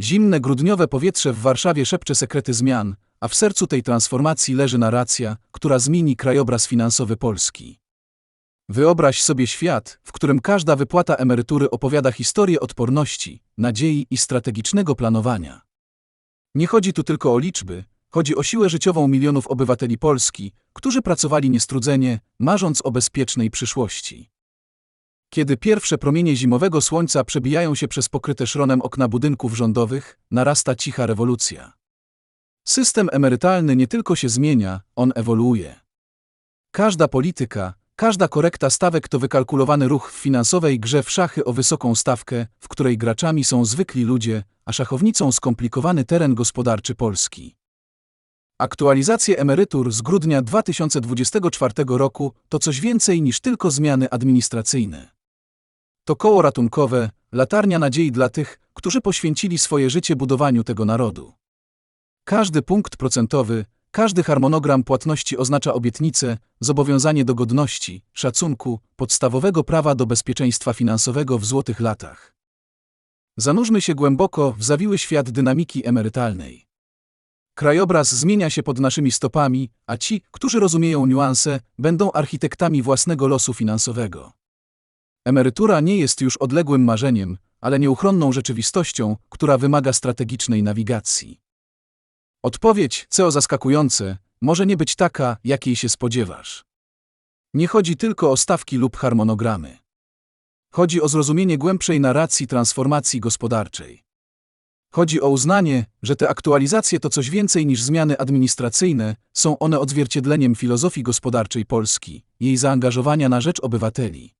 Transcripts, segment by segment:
Zimne, grudniowe powietrze w Warszawie szepcze sekrety zmian, a w sercu tej transformacji leży narracja, która zmieni krajobraz finansowy Polski. Wyobraź sobie świat, w którym każda wypłata emerytury opowiada historię odporności, nadziei i strategicznego planowania. Nie chodzi tu tylko o liczby, chodzi o siłę życiową milionów obywateli Polski, którzy pracowali niestrudzenie, marząc o bezpiecznej przyszłości. Kiedy pierwsze promienie zimowego słońca przebijają się przez pokryte szronem okna budynków rządowych, narasta cicha rewolucja. System emerytalny nie tylko się zmienia, on ewoluuje. Każda polityka, każda korekta stawek to wykalkulowany ruch w finansowej grze w szachy o wysoką stawkę, w której graczami są zwykli ludzie, a szachownicą skomplikowany teren gospodarczy Polski. Aktualizacje emerytur z grudnia 2024 roku to coś więcej niż tylko zmiany administracyjne. To koło ratunkowe, latarnia nadziei dla tych, którzy poświęcili swoje życie budowaniu tego narodu. Każdy punkt procentowy, każdy harmonogram płatności oznacza obietnicę, zobowiązanie do godności, szacunku, podstawowego prawa do bezpieczeństwa finansowego w złotych latach. Zanurzmy się głęboko w zawiły świat dynamiki emerytalnej. Krajobraz zmienia się pod naszymi stopami, a ci, którzy rozumieją niuanse, będą architektami własnego losu finansowego. Emerytura nie jest już odległym marzeniem, ale nieuchronną rzeczywistością, która wymaga strategicznej nawigacji. Odpowiedź, co zaskakujące, może nie być taka, jakiej się spodziewasz. Nie chodzi tylko o stawki lub harmonogramy. Chodzi o zrozumienie głębszej narracji transformacji gospodarczej. Chodzi o uznanie, że te aktualizacje to coś więcej niż zmiany administracyjne, są one odzwierciedleniem filozofii gospodarczej Polski, jej zaangażowania na rzecz obywateli.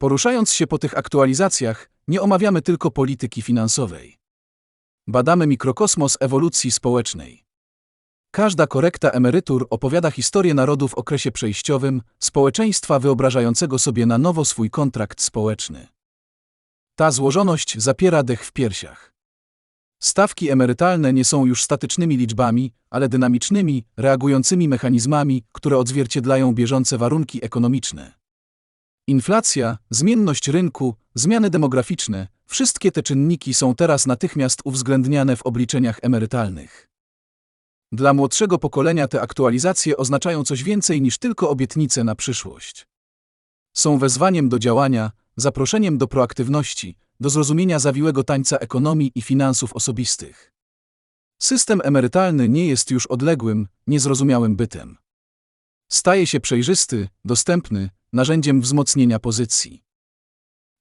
Poruszając się po tych aktualizacjach, nie omawiamy tylko polityki finansowej. Badamy mikrokosmos ewolucji społecznej. Każda korekta emerytur opowiada historię narodu w okresie przejściowym, społeczeństwa wyobrażającego sobie na nowo swój kontrakt społeczny. Ta złożoność zapiera dech w piersiach. Stawki emerytalne nie są już statycznymi liczbami, ale dynamicznymi, reagującymi mechanizmami, które odzwierciedlają bieżące warunki ekonomiczne. Inflacja, zmienność rynku, zmiany demograficzne wszystkie te czynniki są teraz natychmiast uwzględniane w obliczeniach emerytalnych. Dla młodszego pokolenia te aktualizacje oznaczają coś więcej niż tylko obietnice na przyszłość. Są wezwaniem do działania, zaproszeniem do proaktywności, do zrozumienia zawiłego tańca ekonomii i finansów osobistych. System emerytalny nie jest już odległym, niezrozumiałym bytem. Staje się przejrzysty, dostępny, narzędziem wzmocnienia pozycji.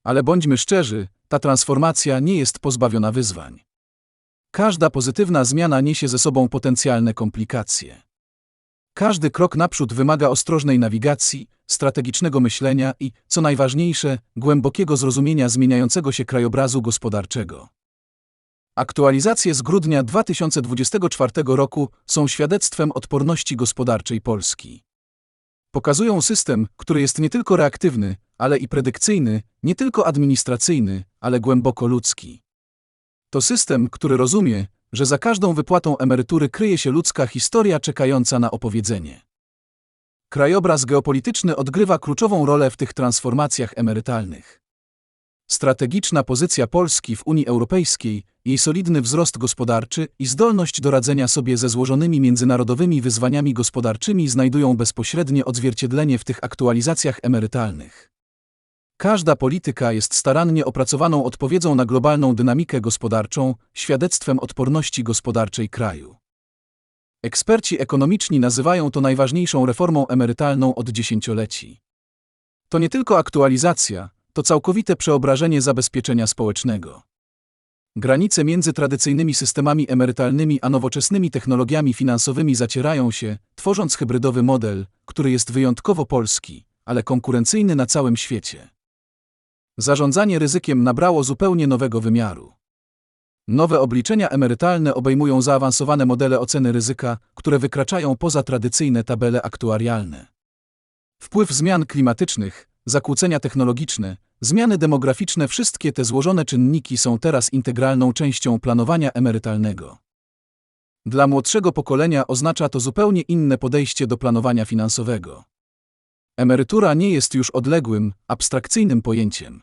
Ale bądźmy szczerzy, ta transformacja nie jest pozbawiona wyzwań. Każda pozytywna zmiana niesie ze sobą potencjalne komplikacje. Każdy krok naprzód wymaga ostrożnej nawigacji, strategicznego myślenia i, co najważniejsze, głębokiego zrozumienia zmieniającego się krajobrazu gospodarczego. Aktualizacje z grudnia 2024 roku są świadectwem odporności gospodarczej Polski. Pokazują system, który jest nie tylko reaktywny, ale i predykcyjny, nie tylko administracyjny, ale głęboko ludzki. To system, który rozumie, że za każdą wypłatą emerytury kryje się ludzka historia czekająca na opowiedzenie. Krajobraz geopolityczny odgrywa kluczową rolę w tych transformacjach emerytalnych. Strategiczna pozycja Polski w Unii Europejskiej, jej solidny wzrost gospodarczy i zdolność do radzenia sobie ze złożonymi międzynarodowymi wyzwaniami gospodarczymi znajdują bezpośrednie odzwierciedlenie w tych aktualizacjach emerytalnych. Każda polityka jest starannie opracowaną odpowiedzią na globalną dynamikę gospodarczą, świadectwem odporności gospodarczej kraju. Eksperci ekonomiczni nazywają to najważniejszą reformą emerytalną od dziesięcioleci. To nie tylko aktualizacja, to całkowite przeobrażenie zabezpieczenia społecznego. Granice między tradycyjnymi systemami emerytalnymi a nowoczesnymi technologiami finansowymi zacierają się, tworząc hybrydowy model, który jest wyjątkowo polski, ale konkurencyjny na całym świecie. Zarządzanie ryzykiem nabrało zupełnie nowego wymiaru. Nowe obliczenia emerytalne obejmują zaawansowane modele oceny ryzyka, które wykraczają poza tradycyjne tabele aktuarialne. Wpływ zmian klimatycznych, zakłócenia technologiczne, zmiany demograficzne wszystkie te złożone czynniki są teraz integralną częścią planowania emerytalnego. Dla młodszego pokolenia oznacza to zupełnie inne podejście do planowania finansowego. Emerytura nie jest już odległym, abstrakcyjnym pojęciem.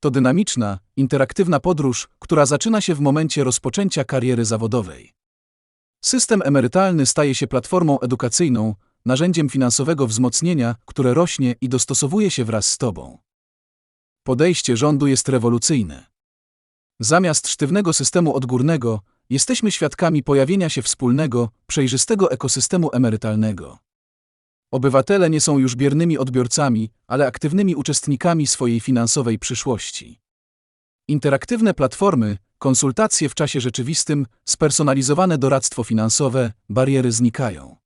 To dynamiczna, interaktywna podróż, która zaczyna się w momencie rozpoczęcia kariery zawodowej. System emerytalny staje się platformą edukacyjną, narzędziem finansowego wzmocnienia, które rośnie i dostosowuje się wraz z Tobą. Podejście rządu jest rewolucyjne. Zamiast sztywnego systemu odgórnego, jesteśmy świadkami pojawienia się wspólnego, przejrzystego ekosystemu emerytalnego. Obywatele nie są już biernymi odbiorcami, ale aktywnymi uczestnikami swojej finansowej przyszłości. Interaktywne platformy, konsultacje w czasie rzeczywistym, spersonalizowane doradztwo finansowe, bariery znikają.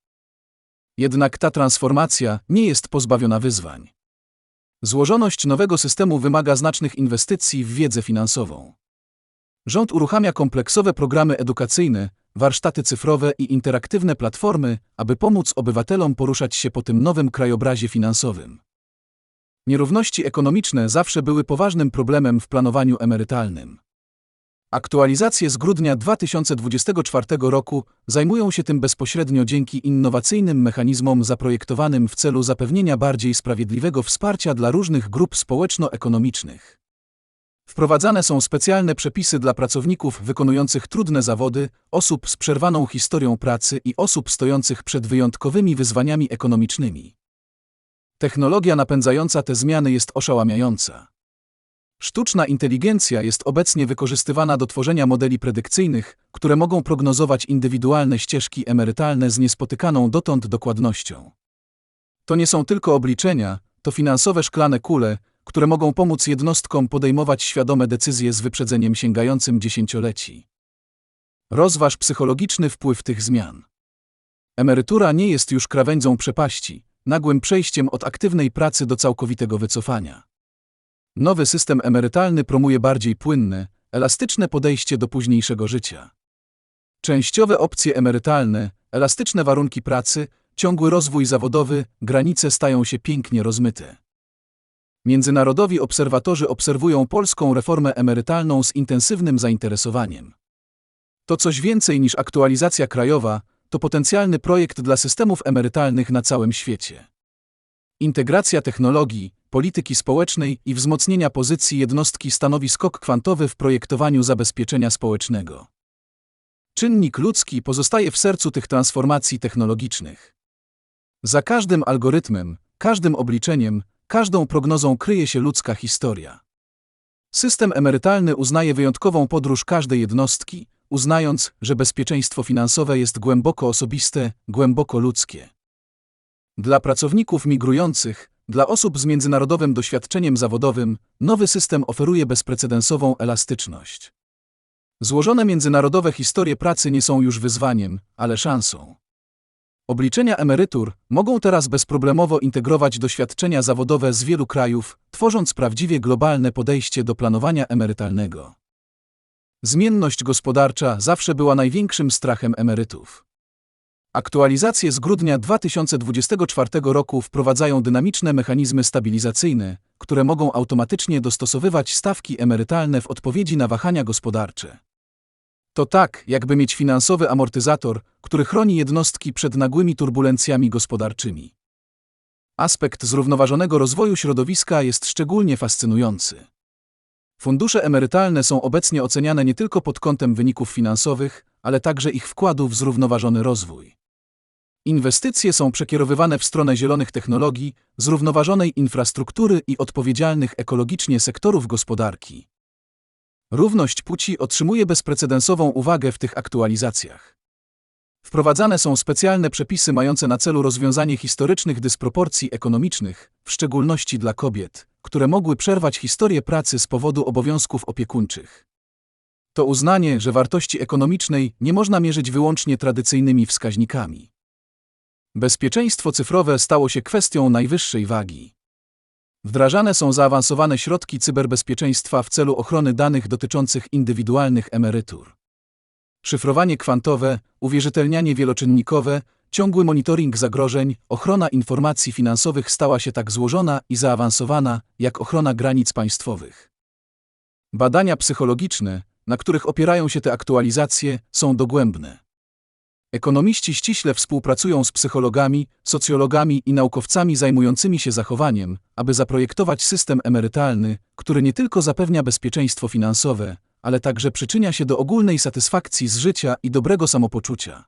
Jednak ta transformacja nie jest pozbawiona wyzwań. Złożoność nowego systemu wymaga znacznych inwestycji w wiedzę finansową. Rząd uruchamia kompleksowe programy edukacyjne, warsztaty cyfrowe i interaktywne platformy, aby pomóc obywatelom poruszać się po tym nowym krajobrazie finansowym. Nierówności ekonomiczne zawsze były poważnym problemem w planowaniu emerytalnym. Aktualizacje z grudnia 2024 roku zajmują się tym bezpośrednio dzięki innowacyjnym mechanizmom zaprojektowanym w celu zapewnienia bardziej sprawiedliwego wsparcia dla różnych grup społeczno-ekonomicznych. Wprowadzane są specjalne przepisy dla pracowników wykonujących trudne zawody, osób z przerwaną historią pracy i osób stojących przed wyjątkowymi wyzwaniami ekonomicznymi. Technologia napędzająca te zmiany jest oszałamiająca. Sztuczna inteligencja jest obecnie wykorzystywana do tworzenia modeli predykcyjnych, które mogą prognozować indywidualne ścieżki emerytalne z niespotykaną dotąd dokładnością. To nie są tylko obliczenia, to finansowe szklane kule, które mogą pomóc jednostkom podejmować świadome decyzje z wyprzedzeniem sięgającym dziesięcioleci. Rozważ psychologiczny wpływ tych zmian. Emerytura nie jest już krawędzią przepaści, nagłym przejściem od aktywnej pracy do całkowitego wycofania. Nowy system emerytalny promuje bardziej płynne, elastyczne podejście do późniejszego życia. Częściowe opcje emerytalne, elastyczne warunki pracy, ciągły rozwój zawodowy, granice stają się pięknie rozmyte. Międzynarodowi obserwatorzy obserwują polską reformę emerytalną z intensywnym zainteresowaniem. To coś więcej niż aktualizacja krajowa, to potencjalny projekt dla systemów emerytalnych na całym świecie. Integracja technologii, polityki społecznej i wzmocnienia pozycji jednostki stanowi skok kwantowy w projektowaniu zabezpieczenia społecznego. Czynnik ludzki pozostaje w sercu tych transformacji technologicznych. Za każdym algorytmem, każdym obliczeniem, każdą prognozą kryje się ludzka historia. System emerytalny uznaje wyjątkową podróż każdej jednostki, uznając, że bezpieczeństwo finansowe jest głęboko osobiste, głęboko ludzkie. Dla pracowników migrujących, dla osób z międzynarodowym doświadczeniem zawodowym, nowy system oferuje bezprecedensową elastyczność. Złożone międzynarodowe historie pracy nie są już wyzwaniem, ale szansą. Obliczenia emerytur mogą teraz bezproblemowo integrować doświadczenia zawodowe z wielu krajów, tworząc prawdziwie globalne podejście do planowania emerytalnego. Zmienność gospodarcza zawsze była największym strachem emerytów. Aktualizacje z grudnia 2024 roku wprowadzają dynamiczne mechanizmy stabilizacyjne, które mogą automatycznie dostosowywać stawki emerytalne w odpowiedzi na wahania gospodarcze. To tak, jakby mieć finansowy amortyzator, który chroni jednostki przed nagłymi turbulencjami gospodarczymi. Aspekt zrównoważonego rozwoju środowiska jest szczególnie fascynujący. Fundusze emerytalne są obecnie oceniane nie tylko pod kątem wyników finansowych, ale także ich wkładu w zrównoważony rozwój. Inwestycje są przekierowywane w stronę zielonych technologii, zrównoważonej infrastruktury i odpowiedzialnych ekologicznie sektorów gospodarki. Równość płci otrzymuje bezprecedensową uwagę w tych aktualizacjach. Wprowadzane są specjalne przepisy mające na celu rozwiązanie historycznych dysproporcji ekonomicznych, w szczególności dla kobiet, które mogły przerwać historię pracy z powodu obowiązków opiekuńczych. To uznanie, że wartości ekonomicznej nie można mierzyć wyłącznie tradycyjnymi wskaźnikami. Bezpieczeństwo cyfrowe stało się kwestią najwyższej wagi. Wdrażane są zaawansowane środki cyberbezpieczeństwa w celu ochrony danych dotyczących indywidualnych emerytur. Szyfrowanie kwantowe, uwierzytelnianie wieloczynnikowe, ciągły monitoring zagrożeń, ochrona informacji finansowych stała się tak złożona i zaawansowana, jak ochrona granic państwowych. Badania psychologiczne, na których opierają się te aktualizacje, są dogłębne. Ekonomiści ściśle współpracują z psychologami, socjologami i naukowcami zajmującymi się zachowaniem, aby zaprojektować system emerytalny, który nie tylko zapewnia bezpieczeństwo finansowe, ale także przyczynia się do ogólnej satysfakcji z życia i dobrego samopoczucia.